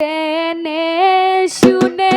টেনে শুনে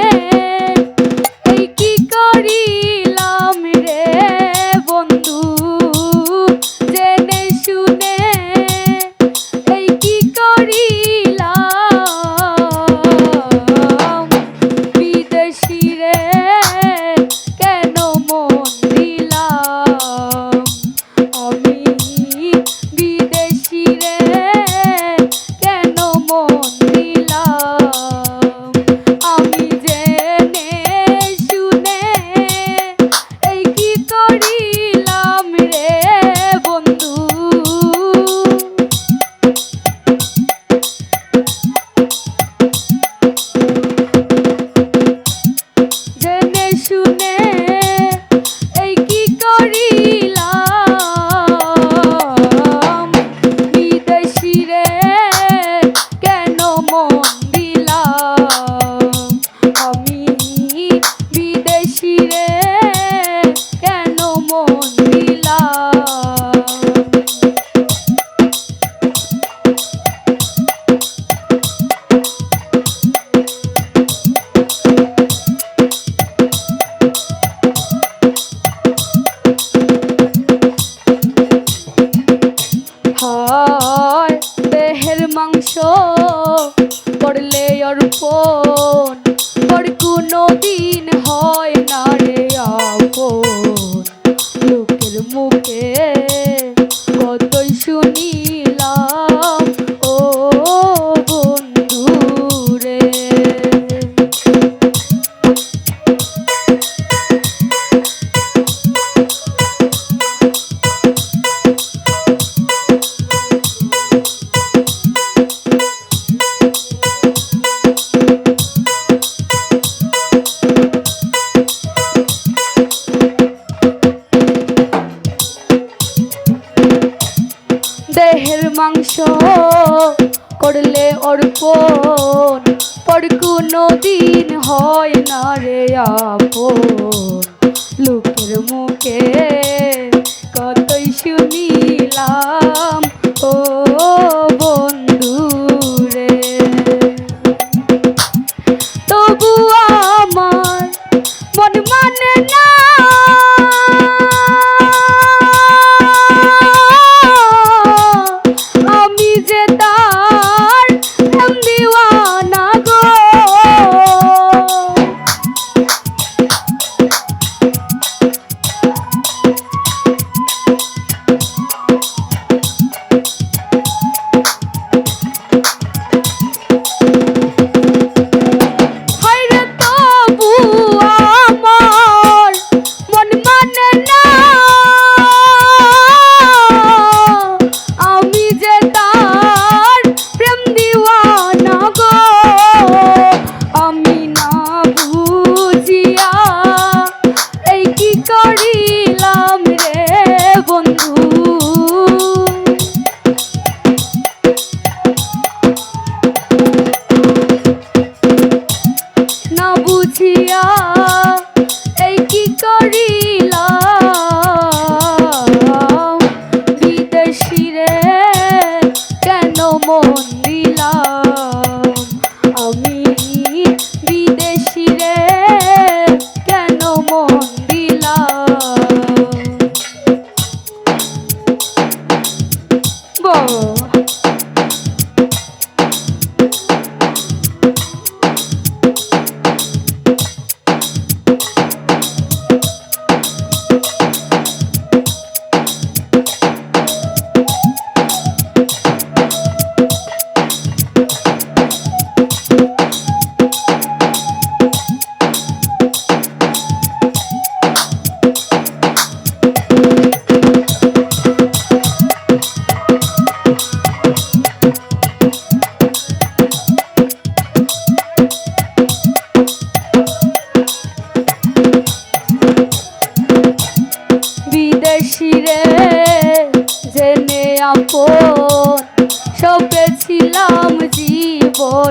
করলে অর্পণ। পর কোনো দিন হয় না রে আপন। লোকের মুখে কতই শুনিলা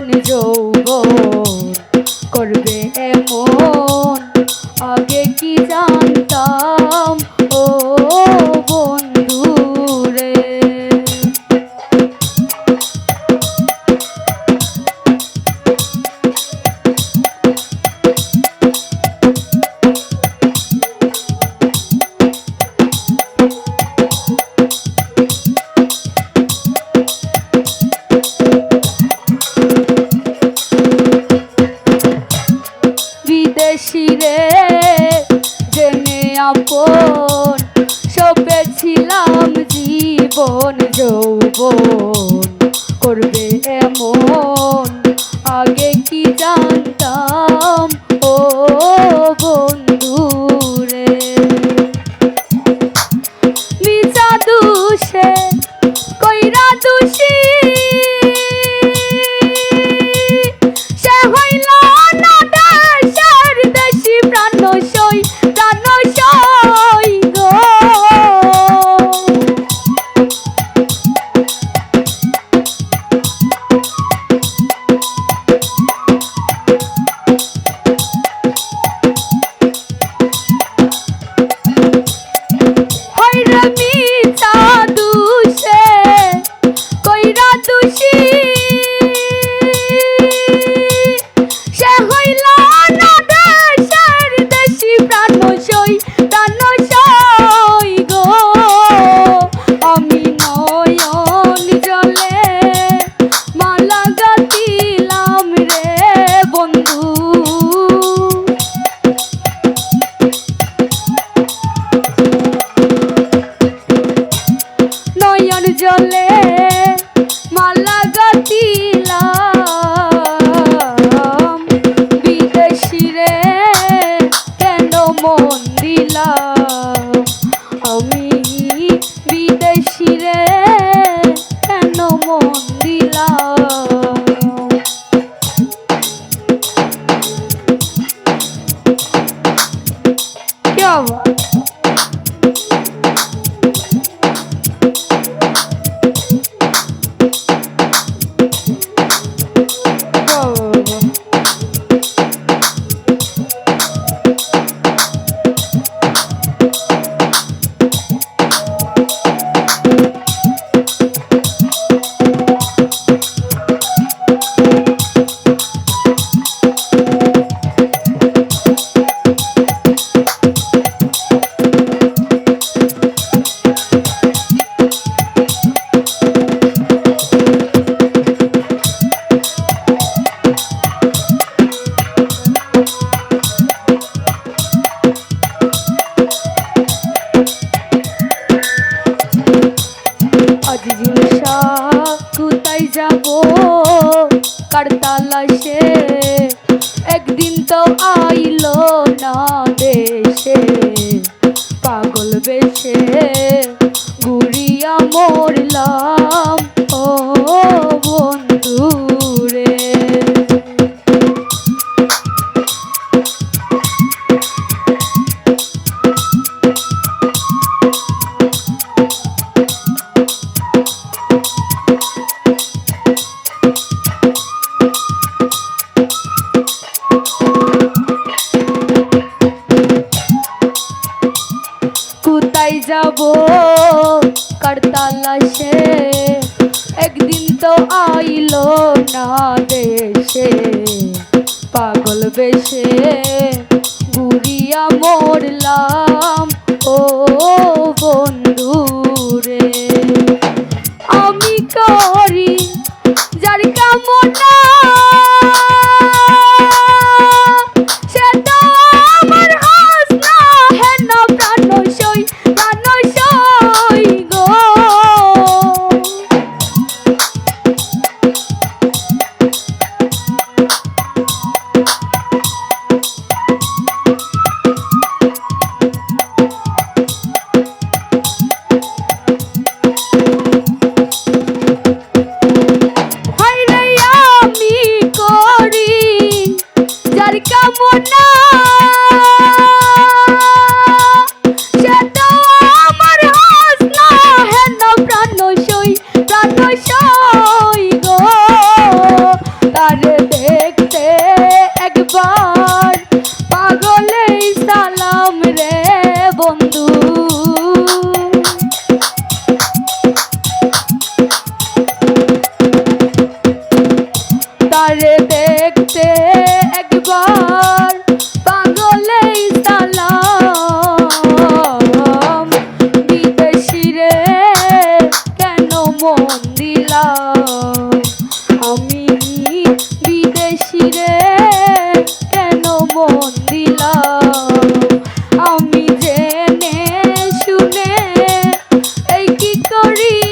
যৌবন only টাকার তালাশে একদিন তো আইল না দেশে। পাগল বেশে ঘুরিয়া মরলা একদিন তো আইল না দেশে। পাগল বেশে, গুড়িয়া মরলাম, ও বন্ধু রে আমি করি যার কামনা மொழி